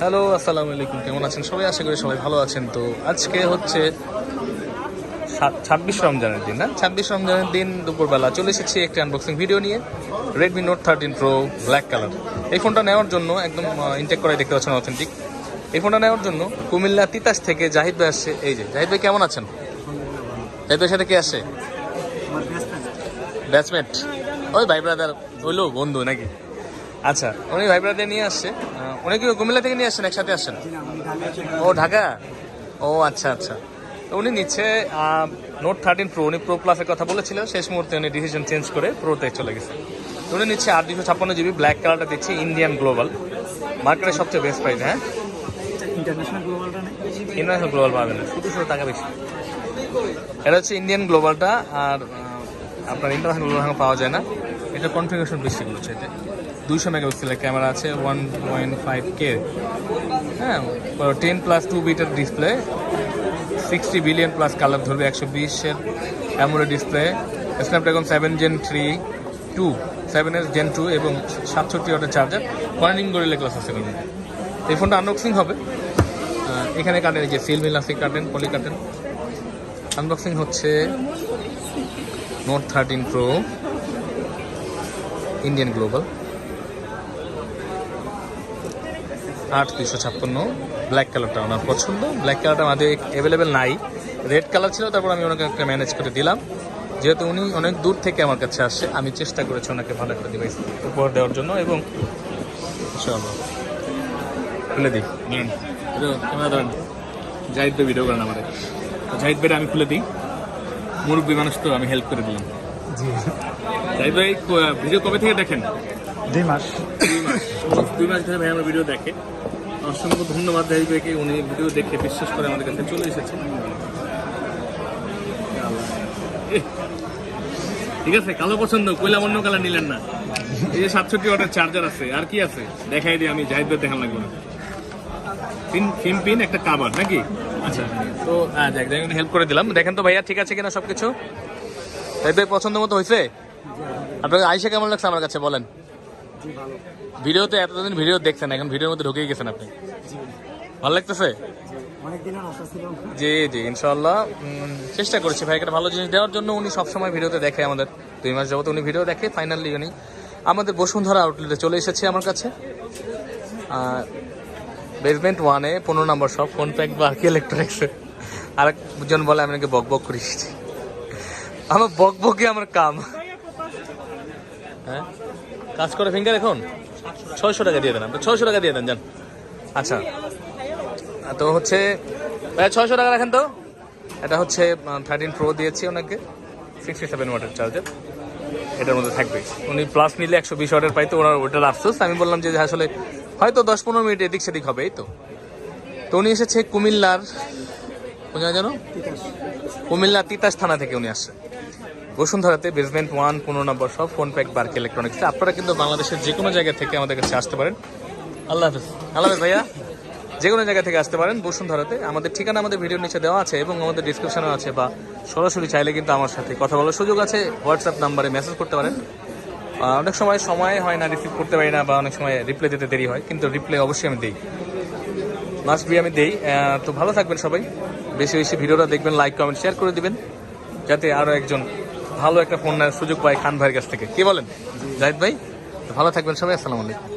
Hello আসসালামু আলাইকুম। কেমন আছেন সবাই? আশা করি সবাই ভালো আছেন। তো আজকে হচ্ছে ছাব্বিশ রমজানের দিন না? ছাব্বিশ রমজানের দিন দুপুরবেলা চলে এসেছি একটি আনবক্সিং ভিডিও নিয়ে Redmi note thirteen pro black colour এই ফোনটা নেওয়ার জন্য একদম ইনটেক করে দেখতে পাচ্ছেন অথেন্টিক এই ফোনটা নেওয়ার জন্য কুমিল্লা তিতাস থেকে জাহিদ ভাই আসছে। এই যে জাহিদ ভাই কেমন আছেন? জাহিদ ভাইয়ের সাথে কে আসে ব্যাচমেট ওই ভাই ব্রাদার হইল বন্ধু নাকি? আচ্ছা উনি ভাই ব্রাদার নিয়ে আসছে। উনি কি কুমিল্লা থেকে নিয়ে আসছেন একসাথে আসছেন? ও ঢাকা? ও আচ্ছা আচ্ছা। তো উনি নিচ্ছে নোট থার্টিন প্রো উনি প্রো প্লাসের কথা বলেছিল। শেষ মুহূর্তে উনি ডিসিশন চেঞ্জ করে প্রোতে চলে গেছে। তো উনি নিচ্ছে আট দুশো ছাপ্পান্ন জিবি ব্ল্যাক কালারটা দিচ্ছে ইন্ডিয়ান গ্লোবাল মার্কেটের সবচেয়ে বেস্ট প্রাইস হ্যাঁ? ইন্টারন্যাশনাল গ্লোবালটা ইন্টারন্যাশনাল গ্লোবাল পাবেন না শুধু শুধু টাকা বেশি। এটা হচ্ছে ইন্ডিয়ান গ্লোবালটা আর আপনার ইন্টারন্যাশনাল গ্লোবাল পাওয়া যায় না। এটা কনফিগারেশন বেশি বলছে এটা দুইশো মেগাপিক্সেলের ক্যামেরা আছে ওয়ান পয়েন্ট ফাইভ কে হ্যাঁ ten plus two bitter display sixty billion plus colour ধরবে, একশো বিশের AMOLED display Snapdragon seven gen three two seven S gen two এবং সাতষট্টি ওয়াটের চার্জার কর্নিং গরিলা ক্লাস আছে এই ফোনটা আনবক্সিং হবে। এখানে কাটেন যে সিল মিলাসিক কাটেন পলি কাটেন। আনবক্সিং হচ্ছে note thirteen pro Indian global আট দুশো ছাপ্পান্ন। ব্ল্যাক কালারটা ওনার পছন্দ। ব্ল্যাক কালারটা আমাদের অ্যাভেলেবেল নাই। রেড কালার ছিল, তারপর আমি ওনাকে একটা ম্যানেজ করে দিলাম। যেহেতু উনি অনেক দূর থেকে আমার কাছে আসছে আমি চেষ্টা করেছি ওনাকে ভালো একটা ডিভাইস উপহার দেওয়ার জন্য এবং চলো খুলে দিই। জাহিদ ভিডিও করেন আমাদের জাহিদ ভাইটা আমি খুলে দিই। মুরব্বী মানুষ তো, আমি হেল্প করে দিলাম। জি। ভাই ভিডিও কবে থেকে দেখেন? দুই মাস। দুই মাস। দুই মাস ধরে ভাই আমার ভিডিও দেখে। অসংখ্য ধন্যবাদ জাহিদ ভাইকে উনি ভিডিও দেখে বিশ্বাস করে আমাদের কাছে চলে এসেছে এহ, ঠিক আছে কালো পছন্দ কইলাম অন্য কালার নিলেন না। এই যে সাতষট্টি ওয়াটের চার্জার আছে আর কি আছে? দেখাই দিই আমি জাহিদ ভাই দেখান লাগবে না। পিন পিন পিন একটা কাবার নাকি? আচ্ছা তো হ্যাঁ দেখ হেল্প করে দিলাম। দেখেন তো ভাইয়া ঠিক আছে কিনা সবকিছু? জাহিদ ভাই পছন্দ মতো হয়েছে? আপনাকে আইসা কেমন লাগছে আমার কাছে বলেন। ভিডিওতে এতদিন ভিডিও দেখছেন এখন ভিডিওর মধ্যে ঢুকেই গেছেন আপনি। ভালো লাগতেছে? জি জি ইনশাল্লাহ চেষ্টা করছি ভাই একটা ভালো জিনিস দেওয়ার জন্য। উনি সবসময় ভিডিওতে দেখে আমাদের। দুই মাস যাবত উনি ভিডিও দেখে ফাইনালি উনি আমাদের বসুন্ধরা আউটলেটে চলে এসেছে আমার কাছে। বেসমেন্ট ওয়ানে পনেরো নম্বর সব ফোন প্যাক বা আর কি ইলেকট্রনিক্সে আরেকজন বলে আমি নাকি বক বক করে এসেছি আমার বক বকই আমার কাম। হ্যাঁ? কাজ করে ফিঙ্গার এখন? ছয়শো টাকা দিয়ে দেন আপনি। ছয়শো টাকা দিয়ে দেন, যান। আচ্ছা। তো হচ্ছে ছয়শো টাকা রাখেন তো? এটা হচ্ছে থার্টিন প্রো দিয়েছি ওনাকে। সিক্সটি সেভেন ওয়াটের চার্জার এটার মধ্যে থাকবে। উনি প্লাস নিলে একশো বিশ ওয়াটের পাইতো, ওনার ওটার আফসোস। আমি বললাম যে আসলে হয়তো দশ পনেরো মিনিট এদিক সেদিক হবে, এই তো। তো উনি এসেছে কুমিল্লার কোথায় তিতাস কুমিল্লা তিতাস থানা থেকে উনি আসছে। বসুন্ধরাতে বেসমেন্ট ওয়ান পনেরো নম্বর সব ফোন প্যাক বার্ক ইলেকট্রনিক্স আপনারা কিন্তু বাংলাদেশের যে কোনো জায়গা থেকে আমাদের কাছে আসতে পারেন। আল্লাহ হাফিজ। আল্লাহ হাফিজ ভাইয়া যে কোনো জায়গা থেকে আসতে পারেন বসুন্ধরাতে। আমাদের ঠিকানা আমাদের ভিডিওর নিচে দেওয়া আছে এবং আমাদের ডিসক্রিপশনে আছে বা সরাসরি চাইলে কিন্তু আমার সাথে কথা বলার সুযোগ আছে। হোয়াটসঅ্যাপ নাম্বারে মেসেজ করতে পারেন। অনেক সময় সময় হয় না রিসিভ করতে পারি না বা অনেক সময় রিপ্লাই দিতে দেরি হয়, কিন্তু রিপ্লাই অবশ্যই আমি দিই। মাস্ট বি আমি দিই। তো ভালো থাকবেন সবাই। বেশি বেশি ভিডিওটা দেখবেন লাইক কমেন্ট শেয়ার করে দিবেন, যাতে আরও একজন ভালো একটা পণ্যের সুযোগ পায় খান ভাইয়ের কাছ থেকে। কি বলেন? জাহিদ ভাই, ভালো থাকবেন সবাই, আসসালামু আলাইকুম।